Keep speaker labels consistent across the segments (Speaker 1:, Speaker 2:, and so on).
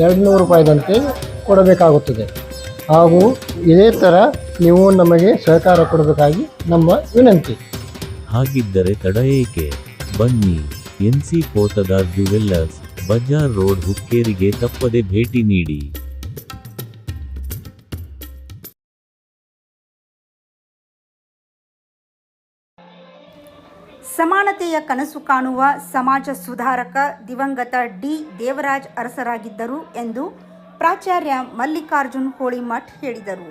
Speaker 1: ಎರಡು ನೂರು ರೂಪಾಯಿದಂತೆ ಕೊಡಬೇಕಾಗುತ್ತದೆ. ಹಾಗೂ ಇದೇ ಥರ ನೀವು ನಮಗೆ ಸಹಕಾರ ಕೊಡಬೇಕಾಗಿ ನಮ್ಮ ವಿನಂತಿ.
Speaker 2: ಹಾಗಿದ್ದರೆ ತಡ ಏಕೆ? ಬನ್ನಿ NC Potdar jewellers, Bazar road ಹುಕ್ಕೇರಿಗೆ ತಪ್ಪದೆ ಭೇಟಿ ನೀಡಿ.
Speaker 3: ಸಮಾನತೆಯ ಕನಸು ಕಾಣುವ ಸಮಾಜ ಸುಧಾರಕ ದಿವಂಗತ ಡಿ ದೇವರಾಜ್ ಅರಸರಾಗಿದ್ದರು ಎಂದು ಪ್ರಾಚಾರ್ಯ ಮಲ್ಲಿಕಾರ್ಜುನ್ ಹೋಳಿಮಠ್ ಹೇಳಿದರು.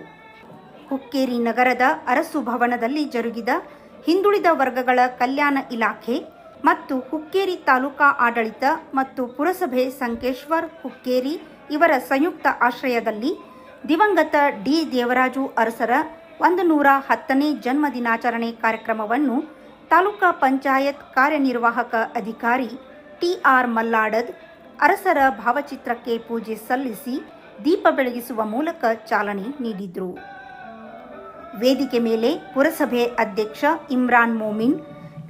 Speaker 3: ಹುಕ್ಕೇರಿ ನಗರದ ಅರಸು ಭವನದಲ್ಲಿ ಜರುಗಿದ ಹಿಂದುಳಿದ ವರ್ಗಗಳ ಕಲ್ಯಾಣ ಇಲಾಖೆ ಮತ್ತು ಹುಕ್ಕೇರಿ ತಾಲೂಕಾ ಆಡಳಿತ ಮತ್ತು ಪುರಸಭೆ ಸಂಕೇಶ್ವರ್ ಹುಕ್ಕೇರಿ ಇವರ ಸಂಯುಕ್ತ ಆಶ್ರಯದಲ್ಲಿ ದಿವಂಗತ ಡಿ ದೇವರಾಜು ಅರಸರ ಒಂದು ನೂರ ಹತ್ತನೇ ಜನ್ಮ ದಿನಾಚರಣೆ ಕಾರ್ಯಕ್ರಮವನ್ನು ತಾಲೂಕಾ ಪಂಚಾಯತ್ ಕಾರ್ಯನಿರ್ವಾಹಕ ಅಧಿಕಾರಿ ಟಿಆರ್ ಮಲ್ಲಾಡದ್ ಅರಸರ ಭಾವಚಿತ್ರಕ್ಕೆ ಪೂಜೆ ಸಲ್ಲಿಸಿ ದೀಪ ಬೆಳಗಿಸುವ ಮೂಲಕ ಚಾಲನೆ ನೀಡಿದರು. ವೇದಿಕೆ ಮೇಲೆ ಪುರಸಭೆ ಅಧ್ಯಕ್ಷ ಇಮ್ರಾನ್ ಮೋಮಿನ್,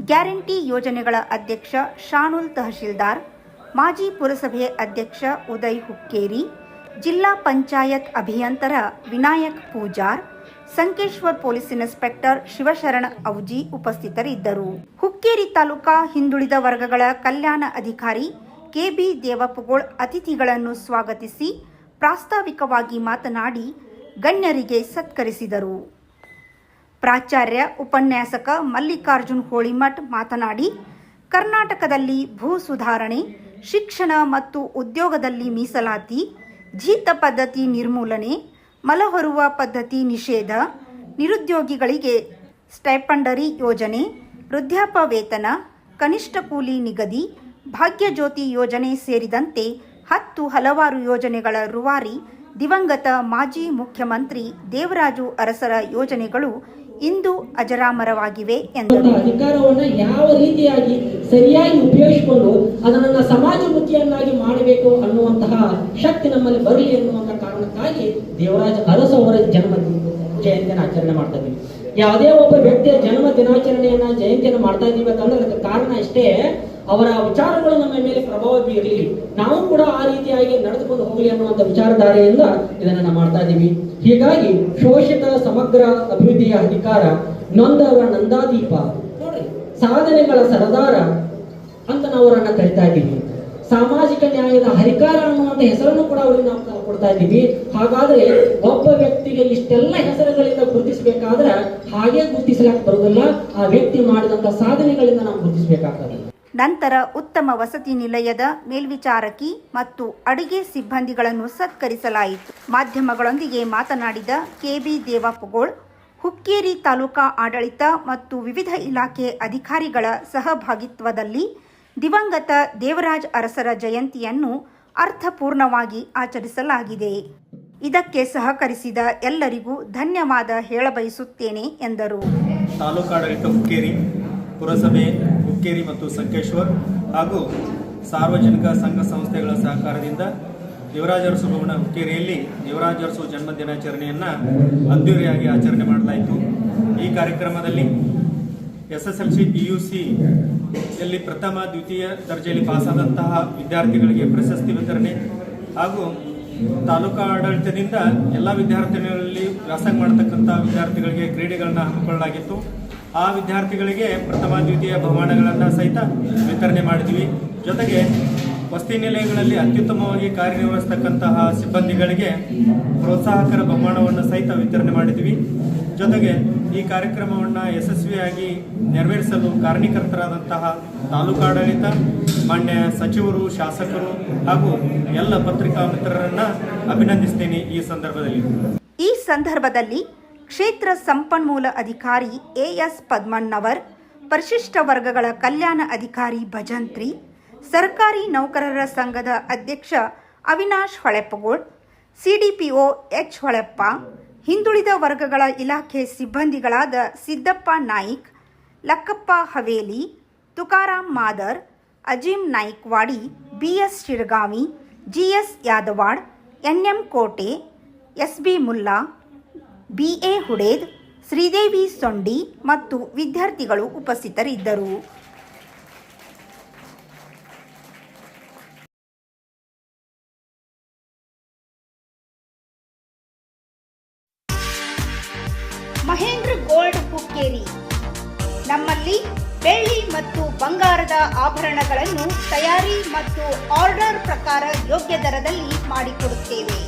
Speaker 3: ಗ್ಯಾರಂಟಿ ಯೋಜನೆಗಳ ಅಧ್ಯಕ್ಷ ಶಾನುಲ್ ತಹಶೀಲ್ದಾರ್, ಮಾಜಿ ಪುರಸಭೆ ಅಧ್ಯಕ್ಷ ಉದಯ್ ಹುಕ್ಕೇರಿ, ಜಿಲ್ಲಾ ಪಂಚಾಯತ್ ಅಭಿಯಂತರ ವಿನಾಯಕ್ ಪೂಜಾರ್ ಸಂಕೇಶ್ವರ್ ಪೊಲೀಸ್ ಇನ್ಸ್ಪೆಕ್ಟರ್ ಶಿವಶರಣ ಔಜಿ ಉಪಸ್ಥಿತರಿದ್ದರು. ಹುಕ್ಕೇರಿ ತಾಲೂಕಾ ಹಿಂದುಳಿದ ವರ್ಗಗಳ ಕಲ್ಯಾಣ ಅಧಿಕಾರಿ ಕೆಬಿ ದೇವಪ್ಪಗೋಳ್ ಅತಿಥಿಗಳನ್ನು ಸ್ವಾಗತಿಸಿ ಪ್ರಾಸ್ತಾವಿಕವಾಗಿ ಮಾತನಾಡಿ ಗಣ್ಯರಿಗೆ ಸತ್ಕರಿಸಿದರು. ಪ್ರಾಚಾರ್ಯ ಉಪನ್ಯಾಸಕ ಮಲ್ಲಿಕಾರ್ಜುನ್ ಹೋಳಿಮಠ್ ಮಾತನಾಡಿ, ಕರ್ನಾಟಕದಲ್ಲಿ ಭೂ ಸುಧಾರಣೆ, ಶಿಕ್ಷಣ ಮತ್ತು ಉದ್ಯೋಗದಲ್ಲಿ ಮೀಸಲಾತಿ, ಜೀತ ಪದ್ಧತಿ ನಿರ್ಮೂಲನೆ ಮಲಹೊರುವ ಪದ್ಧತಿ ನಿಷೇಧ, ನಿರುದ್ಯೋಗಿಗಳಿಗೆ ಸ್ಟೈಪಂಡರಿ ಯೋಜನೆ ವೃದ್ಧಾಪ ವೇತನ, ಕನಿಷ್ಠ ಕೂಲಿ ನಿಗದಿ, ಭಾಗ್ಯಜ್ಯೋತಿ ಯೋಜನೆ ಸೇರಿದಂತೆ ಹತ್ತು ಹಲವಾರು ಯೋಜನೆಗಳ ರೂವಾರಿ ದಿವಂಗತ ಮಾಜಿ ಮುಖ್ಯಮಂತ್ರಿ ದೇವರಾಜು ಅರಸರ ಯೋಜನೆಗಳು ಇಂದು ಅಜರಾಮರವಾಗಿವೆ
Speaker 4: ಎಂದು ಅಧಿಕಾರವನ್ನು ಯಾವ ರೀತಿಯಾಗಿ ಸರಿಯಾಗಿ ಉಪಯೋಗಿಸಿಕೊಂಡು ಅದನ್ನ ಸಮಾಜಮುಖಿಯನ್ನಾಗಿ ಮಾಡಬೇಕು ಅನ್ನುವಂತಹ ಶಕ್ತಿ ನಮ್ಮಲ್ಲಿ ಬರಲಿ ಎನ್ನುವಂತಹ ಕಾರಣಕ್ಕಾಗಿ ದೇವರಾಜ ಅರಸ ಅವರ ಜನ್ಮ ಜಯಂತಿಯನ್ನು ಆಚರಣೆ ಮಾಡ್ತಾ ಇದ್ದೀವಿ. ಯಾವುದೇ ಒಬ್ಬ ವ್ಯಕ್ತಿಯ ಜನ್ಮ ದಿನಾಚರಣೆಯನ್ನ ಜಯಂತಿಯನ್ನು ಮಾಡ್ತಾ ಅಂತಂದ್ರೆ ಅದಕ್ಕೆ ಕಾರಣ ಅಷ್ಟೇ ಅವರ ವಿಚಾರಗಳು ನಮ್ಮ ಮೇಲೆ ಪ್ರಭಾವ ಬೀರಲಿ. ನಾವು ಕೂಡ ಆ ರೀತಿಯಾಗಿ ನಡೆದುಕೊಂಡು ಹೋಗಲಿ ಅನ್ನುವಂಥ ವಿಚಾರಧಾರೆಯಿಂದ ಇದನ್ನ ಮಾಡ್ತಾ ಇದ್ದೀವಿ. ಹೀಗಾಗಿ ಶೋಷಿತ ಸಮಗ್ರ ಅಭಿವೃದ್ಧಿಯ ಅಧಿಕಾರ ನೊಂದವರ ನಂದಾದೀಪ. ನೋಡ್ರಿ ಸಾಧನೆಗಳ ಸರದಾರ ಅಂತ ನಾವು ಅವರನ್ನ ಕರಿತಾ ಇದ್ದೀವಿ. ಸಾಮಾಜಿಕ ನ್ಯಾಯದ ಹರಿಕಾರ ಅನ್ನುವಂಥ ಹೆಸರನ್ನು ಕೂಡ ಅವರಿಗೆ ನಾವು ನಾವು ಕೊಡ್ತಾ ಇದ್ದೀವಿ. ಹಾಗಾದ್ರೆ ಒಬ್ಬ ವ್ಯಕ್ತಿಗೆ ಇಷ್ಟೆಲ್ಲ ಹೆಸರುಗಳಿಂದ ಗುರುತಿಸಬೇಕಾದ್ರೆ ಹಾಗೆ ಗುರುತಿಸಲಾಕ್ ಬರುವುದಿಲ್ಲ. ಆ ವ್ಯಕ್ತಿ ಮಾಡಿದಂತ ಸಾಧನೆಗಳಿಂದ ನಾವು ಗುರುತಿಸಬೇಕಾಗ್ತದೆ.
Speaker 3: ನಂತರ ಉತ್ತಮ ವಸತಿ ನಿಲಯದ ಮೇಲ್ವಿಚಾರಕಿ ಮತ್ತು ಅಡುಗೆ ಸಿಬ್ಬಂದಿಗಳನ್ನು ಸತ್ಕರಿಸಲಾಯಿತು. ಮಾಧ್ಯಮಗಳೊಂದಿಗೆ ಮಾತನಾಡಿದ ಕೆಬಿ ದೇವಪ್ಪಗೋಳ್, ಹುಕ್ಕೇರಿ ತಾಲೂಕಾ ಆಡಳಿತ ಮತ್ತು ವಿವಿಧ ಇಲಾಖೆ ಅಧಿಕಾರಿಗಳ ಸಹಭಾಗಿತ್ವದಲ್ಲಿ ದಿವಂಗತ ದೇವರಾಜ್ ಅರಸರ ಜಯಂತಿಯನ್ನು ಅರ್ಥಪೂರ್ಣವಾಗಿ ಆಚರಿಸಲಾಗಿದೆ. ಇದಕ್ಕೆ ಸಹಕರಿಸಿದ ಎಲ್ಲರಿಗೂ ಧನ್ಯವಾದ ಹೇಳಬಯಸುತ್ತೇನೆ ಎಂದರು.
Speaker 5: ತಾಲೂಕಾಡಳಿತ ಹುಕ್ಕೇರಿ ಪುರಸಭೆ ಹುಕ್ಕೇರಿ ಮತ್ತು ಸಂಕೇಶ್ವರ್ ಹಾಗೂ ಸಾರ್ವಜನಿಕ ಸಂಘ ಸಂಸ್ಥೆಗಳ ಸಹಕಾರದಿಂದ ಯುವರಾಜರಸು ಭವನ ಹುಕ್ಕೇರಿಯಲ್ಲಿ ಯುವರಾಜರಸು ಜನ್ಮ ದಿನಾಚರಣೆಯನ್ನು ಅದ್ದೂರಿಯಾಗಿ ಆಚರಣೆ ಮಾಡಲಾಯಿತು. ಈ ಕಾರ್ಯಕ್ರಮದಲ್ಲಿ S S L C P U ಸಿಯಲ್ಲಿ ಪ್ರಥಮ, ದ್ವಿತೀಯ ದರ್ಜೆಯಲ್ಲಿ ಪಾಸಾದಂತಹ ವಿದ್ಯಾರ್ಥಿಗಳಿಗೆ ಪ್ರಶಸ್ತಿ ವಿತರಣೆ ಹಾಗೂ ತಾಲೂಕಾ ಆಡಳಿತದಿಂದ ಎಲ್ಲ ವಿದ್ಯಾರ್ಥಿಗಳಲ್ಲಿ ವ್ಯಾಸಂಗ ಮಾಡತಕ್ಕಂಥ ವಿದ್ಯಾರ್ಥಿಗಳಿಗೆ ಕ್ರೀಡೆಗಳನ್ನು ಹಮ್ಮಿಕೊಳ್ಳಲಾಗಿತ್ತು. ಆ ವಿದ್ಯಾರ್ಥಿಗಳಿಗೆ ಪ್ರಥಮ, ದ್ವಿತೀಯ ಬಹುಮಾನಗಳನ್ನು ಸಹಿತ ವಿತರಣೆ ಮಾಡಿದ್ವಿ ಜೊತೆಗೆ ವಸತಿ ನಿಲಯಗಳಲ್ಲಿ ಅತ್ಯುತ್ತಮವಾಗಿ ಕಾರ್ಯನಿರ್ವಹಿಸ್ತಕ್ಕಂತಹ ಸಿಬ್ಬಂದಿಗಳಿಗೆ ಪ್ರೋತ್ಸಾಹಕರ ಬಹುಮಾನವನ್ನು ಸಹಿತ ವಿತರಣೆ ಮಾಡಿದ್ವಿ ಜೊತೆಗೆ ಈ ಕಾರ್ಯಕ್ರಮವನ್ನು ಯಶಸ್ವಿಯಾಗಿ ನೆರವೇರಿಸಲು ಕಾರಣೀಕರ್ತರಾದಂತಹ ತಾಲೂಕಾಡಳಿತ ಮಾನ್ಯ ಸಚಿವರು, ಶಾಸಕರು ಹಾಗೂ ಎಲ್ಲ ಪತ್ರಿಕಾ ಮಿತ್ರರನ್ನ ಅಭಿನಂದಿಸ್ತೇನೆ ಈ ಸಂದರ್ಭದಲ್ಲಿ.
Speaker 3: ಈ ಸಂದರ್ಭದಲ್ಲಿ ಕ್ಷೇತ್ರ ಸಂಪನ್ಮೂಲ ಅಧಿಕಾರಿ ಎಎಸ್ ಪದ್ಮಣ್ಣವರ್, ಪರಿಶಿಷ್ಟ ವರ್ಗಗಳ ಕಲ್ಯಾಣ ಅಧಿಕಾರಿ ಭಜಂತ್ರಿ, ಸರ್ಕಾರಿ ನೌಕರರ ಸಂಘದ ಅಧ್ಯಕ್ಷ ಅವಿನಾಶ್ ಹೊಳೆಪ್ಪಗೋಳ್ ಸಿಡಿಪಿಒ ಎಚ್ ಹೊಳೆಪ್ಪ, ಹಿಂದುಳಿದ ವರ್ಗಗಳ ಇಲಾಖೆ ಸಿಬ್ಬಂದಿಗಳಾದ Siddappa Naik, Lakkappa Haveli Tukaram Madar, Azeem Naikwadi, BS Shiragavi, GS Yadavad, NM Kote, SB Mulla BA Huded, Sridevi Sondi ಮತ್ತು ವಿದ್ಯಾರ್ಥಿಗಳು ಉಪಸ್ಥಿತರಿದ್ದರು. ಮಹೇಂದ್ರ ಗೋಲ್ಡ್ ಹುಕ್ಕೇರಿ ನಮ್ಮಲ್ಲಿ ಬೆಳ್ಳಿ ಮತ್ತು ಬಂಗಾರದ ಆಭರಣಗಳನ್ನು ತಯಾರಿ ಮತ್ತು ಆರ್ಡರ್ ಪ್ರಕಾರ ಯೋಗ್ಯ ದರದಲ್ಲಿ ಮಾಡಿಕೊಡುತ್ತೇವೆ.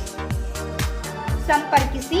Speaker 3: ಸಂಪರ್ಕಿಸಿ